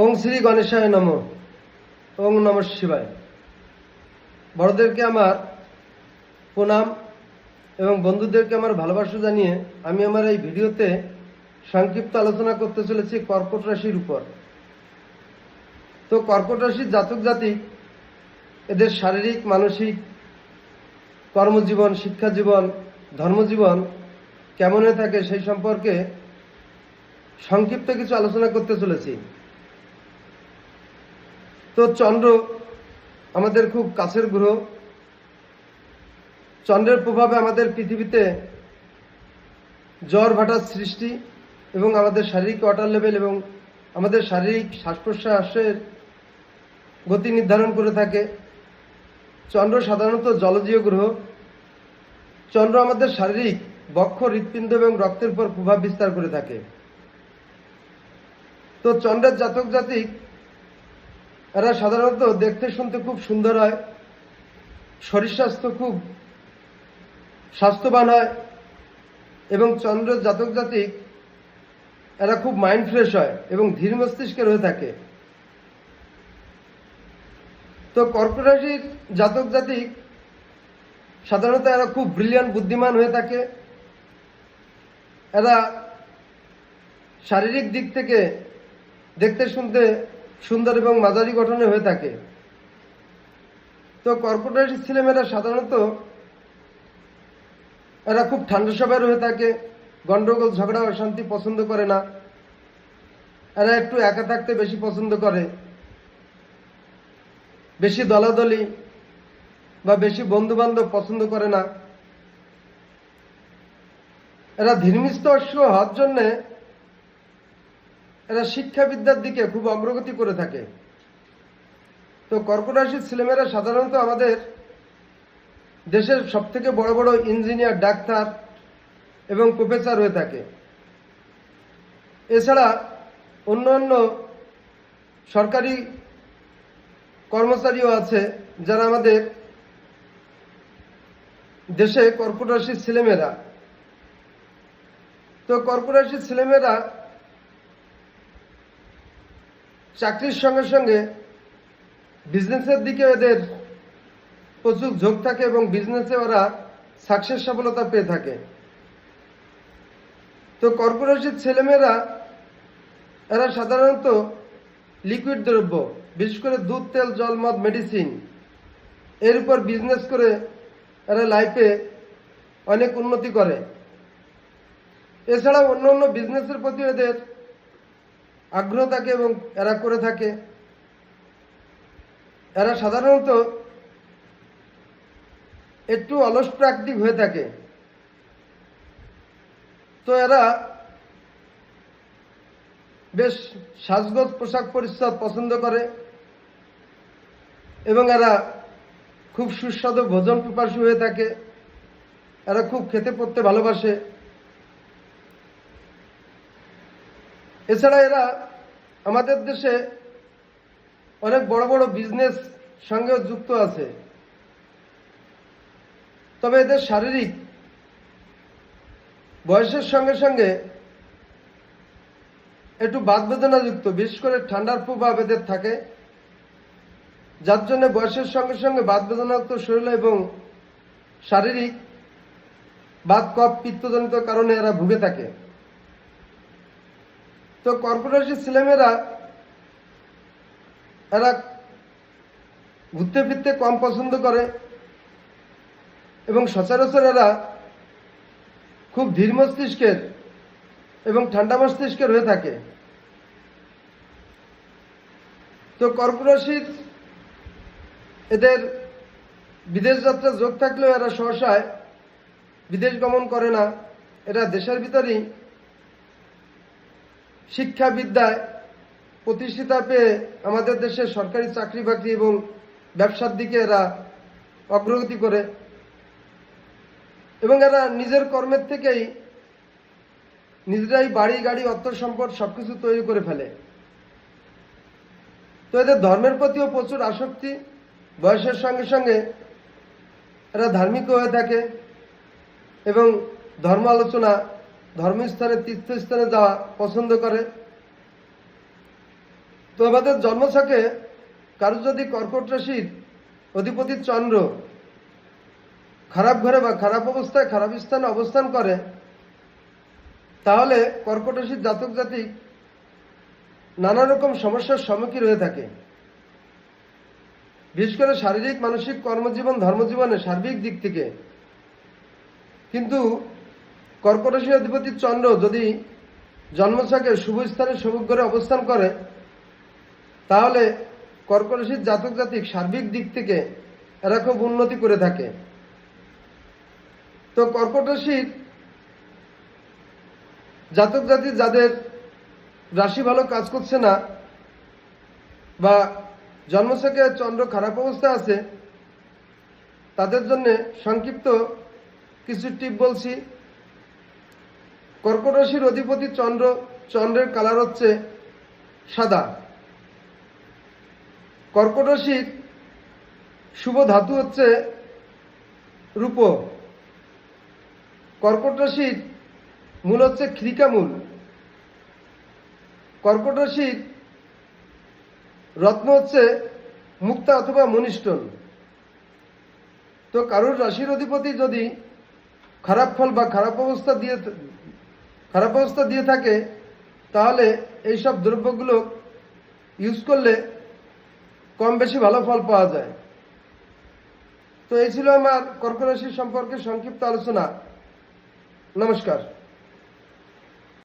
ওং শ্রী গণেশায় নম। ওং নম শিবায়। বড়দেরকে আমার প্রণাম এবং বন্ধুদেরকে আমার ভালোবাসা জানিয়ে আমি আমার এই ভিডিওতে সংক্ষিপ্ত আলোচনা করতে চলেছি কর্কট রাশির উপর। তো কর্কট রাশির জাতক জাতিক, এদের শারীরিক, মানসিক, কর্মজীবন শিক্ষা জীবন ধর্মজীবন কেমন থাকে সেই সম্পর্কে সংক্ষিপ্ত কিছু আলোচনা করতে চলেছি। তো চন্দ্র আমাদের খুব কাছের গ্রহ। চন্দ্রের প্রভাবে আমাদের পৃথিবীতে জ্বর ভাটার সৃষ্টি এবং আমাদের শারীরিক ওয়াটার লেভেল এবং আমাদের শারীরিক শ্বাস প্রশ্বাসের গতি নির্ধারণ করে থাকে। চন্দ্র সাধারণত জলজীয় গ্রহ। চন্দ্র আমাদের শারীরিক বক্ষ, হৃৎপিণ্ড এবং রক্তের উপর প্রভাব বিস্তার করে থাকে। তো চন্দ্রের জাতক জাতিক এরা সাধারণত দেখতে শুনতে খুব সুন্দর হয়, শরীর স্বাস্থ্য খুব স্বাস্থ্যবান হয়, এবং চন্দ্র জাতক জাতিক এরা খুব মাইন্ড ফ্রেশ হয় এবং ধীর মস্তিষ্কের হয়ে থাকে। তো কর্কট রাশির জাতক জাতিক সাধারণত এরা খুব ব্রিলিয়ান বুদ্ধিমান হয়ে থাকে। এরা শারীরিক দিক থেকে দেখতে শুনতে সুন্দর এবং মাঝারি গঠনে হয়ে থাকে। তো রাশির ছেলেমেয়েরা সাধারণত এরা খুব ঠান্ডা স্বভাবের হয়ে থাকে, গন্ডগোল, ঝগড়া, অশান্তি পছন্দ করে না। এরা একটু একা থাকতে বেশি পছন্দ করে। বেশি দলাদলি বা বেশি বন্ধু বান্ধব পছন্দ করে না। এরা ধীরমিস্তর্ষ হওয়ার জন্যে এরা শিক্ষাবিদ্যার দিকে খুব অগ্রগতি করে থাকে। তো কর্কট রাশির ছেলেমেয়েরা সাধারণত আমাদের দেশের সব থেকে বড় বড় ইঞ্জিনিয়ার, ডাক্তার এবং প্রফেসর হয়ে থাকে। এছাড়া অন্য অন্য সরকারি কর্মচারীও আছে যারা আমাদের দেশে কর্কট রাশির ছেলেমেয়েরা। তো কর্কট রাশির ছেলেমেয়েরা চাকরির সঙ্গে সঙ্গে বিজনেসের দিকে এদের প্রচুর ঝোঁক থাকে এবং বিজনেসে ওরা সাকসেস সফলতা পেয়ে থাকে। তো কর্পোরেশন ছেলেমেয়েরা, এরা সাধারণত লিকুইড দ্রব্য, বিশেষ করে দুধ, তেল, জল, মদ মেডিসিন এর উপর বিজনেস করে এরা লাইফে অনেক উন্নতি করে। এছাড়াও অন্য অন্য বিজনেসের প্রতি এদের আগ্রহ থাকে এবং এরা করে থাকে। এরা সাধারণত একটু অলস প্রাকৃতিক হয়ে থাকে। তো এরা বেশ সাজগোজ পোশাক পরিচ্ছদ পছন্দ করে এবং এরা খুব সুস্বাদু ভোজন পিপাসু হয়ে থাকে। এরা খুব খেতে পড়তে ভালোবাসে। এছাড়া এরা আমাদের দেশে অনেক বড় বড় বিজনেস সঙ্গেও যুক্ত আছে। তবে এদের শারীরিক বয়সের সঙ্গে সঙ্গে একটু বাদ বেদনাযুক্ত বিশেষ করে ঠান্ডার প্রভাব এদের থাকে, যার জন্য বয়সের সঙ্গে সঙ্গে বাদ বেদনাযুক্ত শরীর এবং শারীরিক বাদ কপ পিত্তজনিত কারণে এরা ভুগে থাকে। তো কর্পোরেশন ছেলেমেয়েরা, এরা ঘুরতে ফিরতে কম পছন্দ করে এবং সচরাচর এরা খুব ধীর মস্তিষ্কের এবং ঠান্ডা মস্তিষ্কের হয়ে থাকে। তো কর্পোরেশির এদের বিদেশ যাত্রা যোগ থাকলেও এরা সহসায় বিদেশ গমন করে না। এরা দেশের ভিতরেই শিক্ষা বিদ্যায় প্রতিষ্ঠিতা পেয়ে আমাদের দেশে সরকারি চাকরি বাকরি এবং ব্যবসার দিকে এরা অগ্রগতি করে। এবং এরা নিজের কর্মের থেকেই নিজেরাই বাড়ি, গাড়ি, অর্থ, সম্পদ সবকিছু তৈরি করে ফেলে। তো এদের ধর্মের প্রতিও প্রচুর আসক্তি। বয়সের সঙ্গে সঙ্গে এরা ধার্মিক হয়ে থাকে এবং ধর্ম আলোচনা ধর্মস্থানে তীর্থস্থানে যাওয়া পছন্দ করে। তো আমাদের জন্মছকে কারও যদি কর্কট রাশির অধিপতি চন্দ্র খারাপ ঘরে বা খারাপ অবস্থায়, খারাপ স্থানে অবস্থান করে, তাহলে কর্কট রাশির জাতক জাতিক নানা রকম সমস্যার সম্মুখীন হয়ে থাকে। বিশেষ করে শারীরিক, মানসিক, কর্মজীবন ধর্মজীবনে সার্বিক দিক থেকে। কিন্তু কর্কট অধিপতি চন্দ্র যদি জন্মছকে শুভ স্থানে শুভ ঘরে অবস্থান করে, তাহলে কর্কট রাশির জাতক জাতিক সার্বিক দিক থেকে এরা খুব উন্নতি করে থাকে। তো কর্কট রাশির জাতক জাতি যাদের রাশি ভালো কাজ করছে না বা জন্মছকে চন্দ্র খারাপ অবস্থায় আছে, তাদের জন্য সংক্ষিপ্ত কিছু টিপ বলছি। কর্কট রাশির অধিপতি চন্দ্র, চন্দ্রের কালার হচ্ছে সাদা। কর্কট রাশির শুভ ধাতু হচ্ছে রূপ। কর্কট রাশির মূল হচ্ছে খ্রিকা মূল। কর্কট রাশির রত্ন হচ্ছে মুক্তা অথবা মনিষ্টন তো কারোর রাশির অধিপতি যদি খারাপ ফল বা খারাপ অবস্থা দিয়ে খারাপ অবস্থা দিয়ে থাকে, তাহলে এই সব দ্রব্যগুলো ইউজ করলে কম বেশি ভালো ফল পাওয়া যায়। তো এই ছিল আমার কর্করাশি সম্পর্কে সংক্ষিপ্ত আলোচনা। নমস্কার।